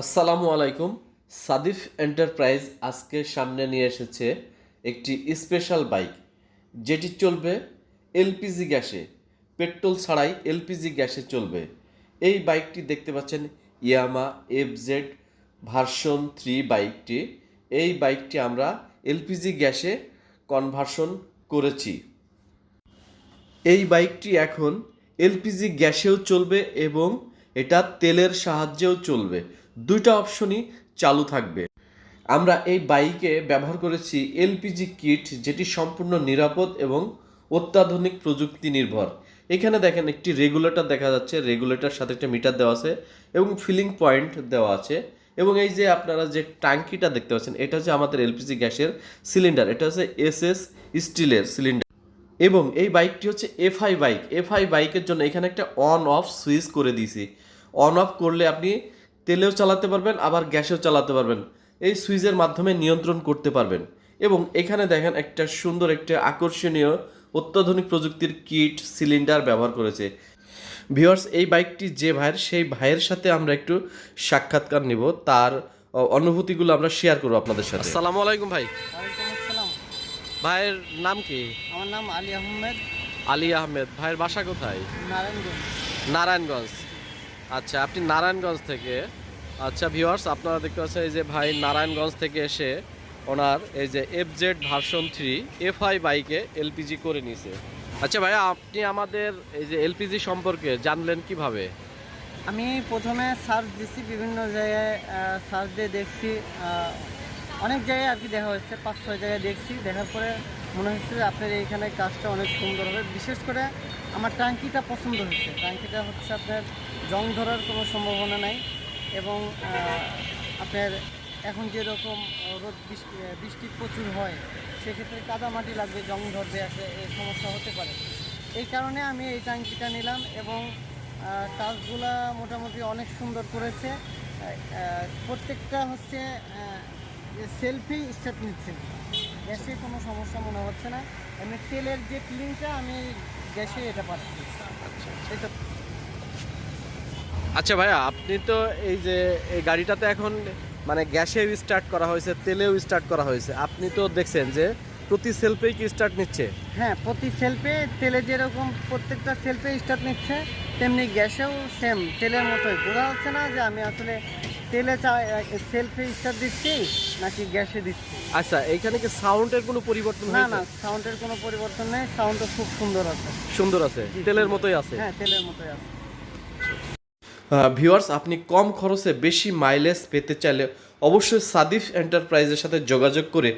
আসসালামু আলাইকুম। সাদিফ এন্টারপ্রাইজ আজকে সামনে নিয়ে এসেছে একটি স্পেশাল বাইক, যেটি চলবে এলপিজি গ্যাসে, পেট্রোল ছাড়াই এলপিজি গ্যাসে চলবে। এই বাইকটি দেখতে পাচ্ছেন ইয়ামা এফজেড ভার্সন থ্রি বাইকটি। এই বাইকটি আমরা এলপিজি গ্যাসে কনভার্সন করেছি। এই বাইকটি এখন এলপিজি গ্যাসেও চলবে এবং এটা তেলের সাহায্যেও চলবে। দুইটা অপশনই চালু থাকবে। আমরা এই বাইকে ব্যবহার করেছি এলপিজি কিট, যেটি সম্পূর্ণ নিরাপদ এবং অত্যাধুনিক প্রযুক্তি নির্ভর এখানে দেখেন একটি রেগুলেটর দেখা যাচ্ছে রেগুলেটর সাথে একটা মিটার দেওয়া আছে এবং ফিলিং পয়েন্ট দেওয়া আছে এবং এই যে আপনারা যে ট্যাঙ্কিটা দেখতে পাচ্ছেন, এটা হচ্ছে আমাদের এলপিজি গ্যাসের সিলিন্ডার এটা হচ্ছে এস এস স্টিলের সিলিন্ডার এবং এই বাইকটি হচ্ছে এফআই বাইক। এফআই বাইকের জন্য এখানে একটা অন অফ সুইচ করে দিয়েছি। অন অফ করলে আপনি তেলেও চালাতে পারবেন আবার গ্যাসেও চালাতে পারবেন। এই সুইচের মাধ্যমে নিয়ন্ত্রণ করতে পারবেন। এবং এখানে দেখেন একটা সুন্দর একটা আকর্ষণীয় অত্যাধুনিক প্রযুক্তির কিট সিলিন্ডার ব্যবহার করেছে। ভিওর্স এই বাইকটি যে ভাইয়ের সেই ভাইয়ের সাথে আমরা একটু সাক্ষাৎকার নিব। তার অনুভূতিগুলো আমরা শেয়ার করব আপনাদের সাথে। আসসালামু আলাইকুম ভাই। আসসালাম। ভাইয়ের নাম কি? আমার নাম আলী আহমেদ। আলী আহমেদ। ভাইয়ের বাসা কোথায়? নারায়ণগঞ্জ। নারায়ণগঞ্জ। আচ্ছা আপনি নারায়ণগঞ্জ থেকে আচ্ছা ভিউয়ার্স, আপনারা দেখতে পাচ্ছেন এই যে ভাই নারায়ণগঞ্জ থেকে এসে ওনার এই যে F Z version three FI বাইকে এলপিজি করে নিয়েছে আচ্ছা ভাই, আপনি আমাদের এই যে এলপিজি সম্পর্কে জানলেন কীভাবে? আমি প্রথমে সার্চ দিচ্ছি বিভিন্ন জায়গায় সার্চ দিয়ে দেখছি অনেক জায়গায় আর কি দেখা হচ্ছে পাঁচ ছয় জায়গায় দেখছি। দেখার পরে মনে হচ্ছে যে আপনার এইখানে কাজটা অনেক সুন্দর হবে। বিশেষ করে আমার ট্যাঙ্কিটা পছন্দ হচ্ছে ট্যাঙ্কিটা হচ্ছে আপনার জং ধরার কোনো সম্ভাবনা নাই। এবং আপনার এখন যেরকম রোদ বৃষ্টি প্রচুর হয় সেক্ষেত্রে কাদা মাটি লাগবে জং ধরবে এই সমস্যা হতে পারে। এই কারণে আমি এই ট্যাঙ্কিটা নিলাম এবং কাজগুলা মোটামুটি অনেক সুন্দর করেছে। প্রত্যেকটা হচ্ছে সেলফি স্টেপ নিচ্ছে। গ্যাসে কোনো সমস্যা মনে হচ্ছে না। এমনি তেলের যে ক্লিনটা আমি গ্যাসে এটা পাচ্ছি। এটা আচ্ছা ভাইয়া আপনি তো এই যে এই গাড়িটাতে এখন মানে গ্যাসেও স্টার্ট করা হয়েছে তেলেও স্টার্ট করা হয়েছে। আপনি তো দেখছেন যে প্রতি সেলফেই কি স্টার্ট নিচ্ছে? হ্যাঁ প্রতি সেলফে তেলে যেরকম প্রত্যেকটা সেলফে স্টার্ট নিচ্ছে তেমনি গ্যাসেও সেম তেলের মতোই। বোঝা যাচ্ছে না যে আমি আসলে তেলে সেলফে স্টার্ট দিচ্ছি নাকি গ্যাসে দিচ্ছি? আচ্ছা এখানে কি সাউন্ডের কোনো পরিবর্তন না না সাউন্ডের কোনো পরিবর্তন নেই সাউন্ডও খুব সুন্দর আছে। সুন্দর আছে তেলের মতোই আছে। হ্যাঁ তেলের মতোই আছে। ভিউয়ার্স আপনি কম খরচে বেশি মাইলেজ পেতে চাইলে অবশ্যই সাদিফ এন্টারপ্রাইজের সাথে যোগাযোগ করে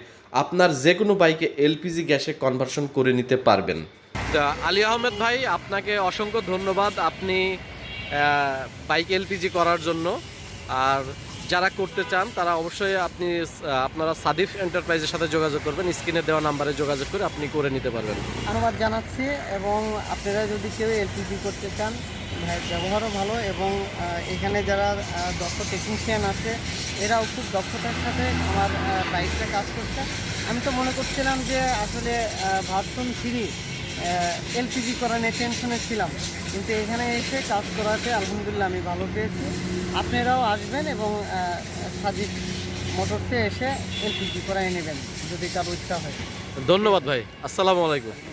আপনার যে কোনো বাইকে এলপিজি গ্যাসে কনভার্সন করে নিতে পারবেন। আলী আহমেদ ভাই আপনাকে অসংখ্য ধন্যবাদ। আপনি বাইক এলপিজি করার জন্য। আর যারা করতে চান তারা অবশ্যই আপনি আপনারা সাদিফ এন্টারপ্রাইজের সাথে যোগাযোগ করবেন। স্ক্রিনে দেওয়া নাম্বারে যোগাযোগ করে আপনি করে নিতে পারবেন। ধন্যবাদ জানাচ্ছি এবং আপনারা যদি কেউ এলপিজি করতে চান ভাই- ব্যবহারও ভালো এবং এখানে যারা দক্ষ টেকনিশিয়ান আছে, এরাও খুব দক্ষতার সাথে আমার বাইকটা কাজ করছে। আমি তো মনে করছিলাম যে আসলে ভার্সন থ্রি এলপিজি করা নিয়ে টেনশনে ছিলাম। কিন্তু এখানে এসে কাজ করাতে আলহামদুলিল্লাহ আমি ভালো পেয়েছি। আপনারাও আসবেন এবং সাজিদ মোটরসে এসে এলপিজি করাই নেবেন, যদি কারও ইচ্ছা হয়। ধন্যবাদ ভাই। আসসালামু আলাইকুম।